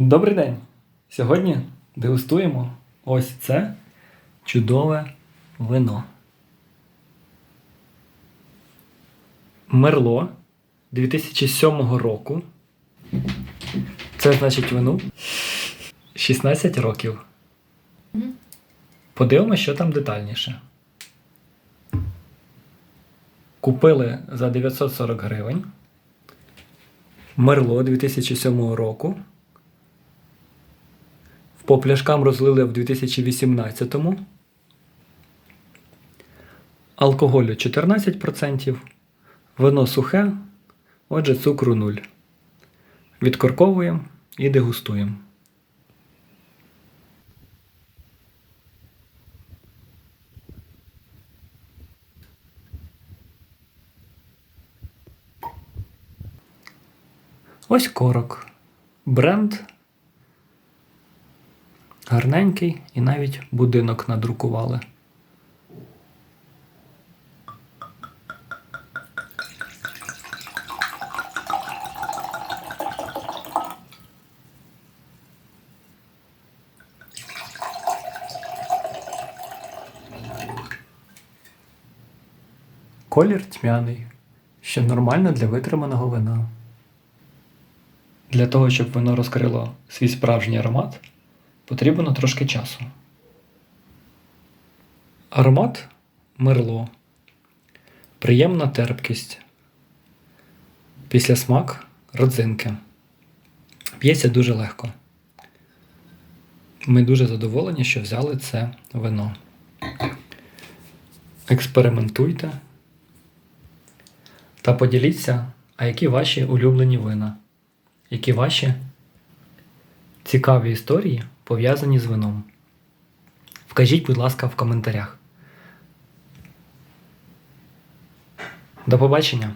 Добрий день! Сьогодні дегустуємо ось це чудове вино. Мерло 2007 року. Це значить вину 16 років. Подивимося, що там детальніше. Купили за 940 гривень. Мерло 2007 року. По пляшкам розлили в 2018-му. Алкоголю 14%. Вино сухе, отже, цукру 0. Відкорковуємо і дегустуємо. Ось корок. Бренд гарненький і навіть будинок надрукували. Колір тьмяний, що нормально для витриманого вина. Для того, щоб вино розкрило свій справжній аромат, потрібно трошки часу. Аромат мерло. Приємна терпкість. Після смак родзинки. П'ється дуже легко. Ми дуже задоволені, що взяли це вино. Експериментуйте та поділіться, а які ваші улюблені вина, які ваші цікаві історії пов'язані з вином. Вкажіть, будь ласка, в коментарях. До побачення!